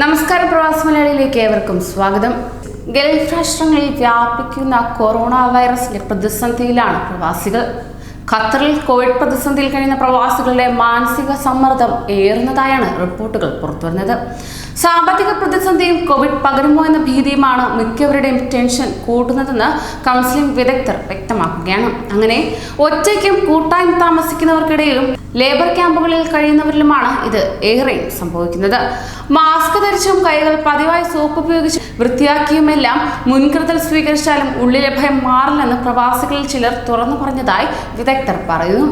നമസ്കാരം പ്രവാസ മലയാളിയിലേക്ക് ഏവർക്കും സ്വാഗതം. ഗൾഫ് രാഷ്ട്രങ്ങളിൽ വ്യാപിക്കുന്ന കൊറോണ വൈറസിന്റെ പ്രതിസന്ധിയിലാണ് പ്രവാസികൾ. ഖത്തറിൽ കോവിഡ് പ്രതിസന്ധിയിൽ കഴിയുന്ന പ്രവാസികളുടെ മാനസിക സമ്മർദ്ദം ഏറുന്നതായാണ് റിപ്പോർട്ടുകൾ പുറത്തുവരുന്നത്. സാമ്പത്തിക പ്രതിസന്ധിയും കോവിഡ് പകരുമോ എന്ന ഭീതിയുമാണ് മിക്കവരുടെയും ടെൻഷൻ കൂട്ടുന്നതെന്ന് കൗൺസിലിംഗ് വിദഗ്ധർ വ്യക്തമാക്കുകയാണ്. അങ്ങനെ ഒറ്റയ്ക്കും കൂട്ടായും താമസിക്കുന്നവർക്കിടയിലും ലേബർ ക്യാമ്പുകളിൽ കഴിയുന്നവരിലുമാണ് ഇത് ഏറെയും സംഭവിക്കുന്നത്. മാസ്ക് ധരിച്ചും കൈകൾ പതിവായി സോപ്പ് ഉപയോഗിച്ച് വൃത്തിയാക്കിയുമെല്ലാം മുൻകരുതൽ സ്വീകരിച്ചാലും ഉള്ളിലെ ഭയം മാറില്ലെന്ന് പ്രവാസികളിൽ ചിലർ തുറന്നു പറഞ്ഞതായി വിദഗ്ധർ പറയുന്നു.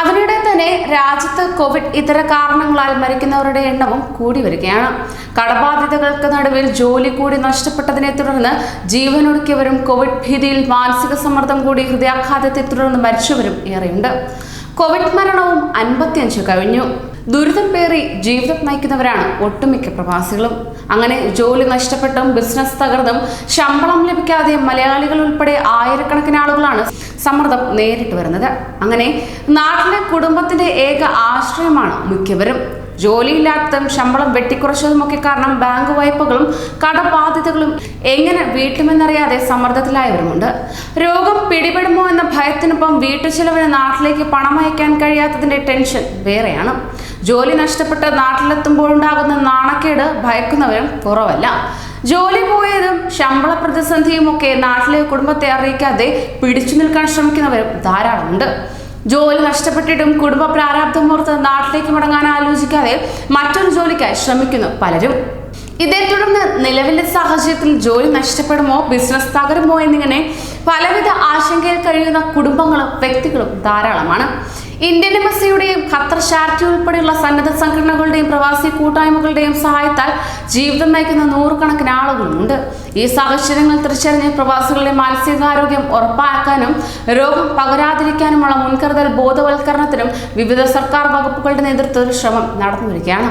അതിനിടെ തന്നെ രാജ്യത്ത് കോവിഡ് ഇതര കാരണങ്ങളാൽ മരിക്കുന്നവരുടെ എണ്ണവും കൂടി വരികയാണ്. കടബാധ്യതകൾക്ക് നടുവിൽ ജോലി കൂടി നഷ്ടപ്പെട്ടതിനെ തുടർന്ന് ജീവനൊടുക്കിയവരും കോവിഡ് ഭീതിയിൽ മാനസിക സമ്മർദ്ദം കൂടി ഹൃദയാഘാതത്തെ തുടർന്ന് മരിച്ചവരും ഏറെയുണ്ട്. കോവിഡ് മരണവും അൻപത്തിയഞ്ച് കഴിഞ്ഞു. ദുരിതം പേറി ജീവിതം നയിക്കുന്നവരാണ് ഒട്ടുമിക്ക പ്രവാസികളും. അങ്ങനെ ജോലി നഷ്ടപ്പെട്ടും ബിസിനസ് തകർന്നും ശമ്പളം ലഭിക്കാതെ മലയാളികൾ ഉൾപ്പെടെ ആയിരക്കണക്കിന് ആളുകളാണ് സമ്മർദ്ദം നേരിട്ട് വരുന്നത്. അങ്ങനെ നാട്ടിലെ കുടുംബത്തിന്റെ ഏക ആശ്രയമാണ് മിക്കവരും. ജോലിയില്ലാത്തതും ശമ്പളം വെട്ടിക്കുറച്ചതുമൊക്കെ കാരണം ബാങ്ക് വായ്പകളും കടബാധ്യതകളും എങ്ങനെ വീട്ടുമെന്നറിയാതെ സമ്മർദ്ദത്തിലായവരുമുണ്ട്. രോഗം പിടിപെടുമോ എന്ന ഭയത്തിനൊപ്പം വീട്ടുചെലവിന് നാട്ടിലേക്ക് പണം അയക്കാൻ കഴിയാത്തതിന്റെ ടെൻഷൻ വേറെയാണ്. ജോലി നഷ്ടപ്പെട്ട് നാട്ടിലെത്തുമ്പോഴുണ്ടാകുന്ന നാണക്കേട് ഭയക്കുന്നവരും കുറവല്ല. ജോലി പോയതും ശമ്പള പ്രതിസന്ധിയും ഒക്കെ നാട്ടിലെ കുടുംബത്തെ അറിയിക്കാതെ പിടിച്ചു നിൽക്കാൻ ശ്രമിക്കുന്നവരും ധാരാളമുണ്ട്. ജോലി നഷ്ടപ്പെട്ടിട്ടും കുടുംബ പ്രാരാബ്ദം ഓർത്ത് നാട്ടിലേക്ക് മടങ്ങാൻ ആലോചിക്കാതെ മറ്റൊരു ജോലിക്കായി ശ്രമിക്കുന്നു പലരും. ഇതേ തുടർന്ന് നിലവിലെ സാഹചര്യത്തിൽ ജോലി നഷ്ടപ്പെടുമോ ബിസിനസ് തകരുമോ എന്നിങ്ങനെ പലവിധ ആശങ്കയിൽ കഴിയുന്ന കുടുംബങ്ങളും വ്യക്തികളും ധാരാളമാണ്. ഇന്ത്യൻ എംബസിയുടെയും ഖത്തർ ചാരിറ്റി ഉൾപ്പെടെയുള്ള സന്നദ്ധ സംഘടനകളുടെയും പ്രവാസി കൂട്ടായ്മകളുടെയും സഹായത്താൽ ജീവിതം നയിക്കുന്ന നൂറുകണക്കിന് ആളുകളുമുണ്ട്. ഈ സാഹചര്യങ്ങൾ തിരിച്ചറിഞ്ഞ് പ്രവാസികളുടെ മാനസികാരോഗ്യം ഉറപ്പാക്കാനും രോഗം പകരാതിരിക്കാനുമുള്ള മുൻകരുതൽ ബോധവൽക്കരണത്തിനും വിവിധ സർക്കാർ വകുപ്പുകളുടെ നേതൃത്വത്തിൽ ശ്രമം നടന്നുവരികയാണ്.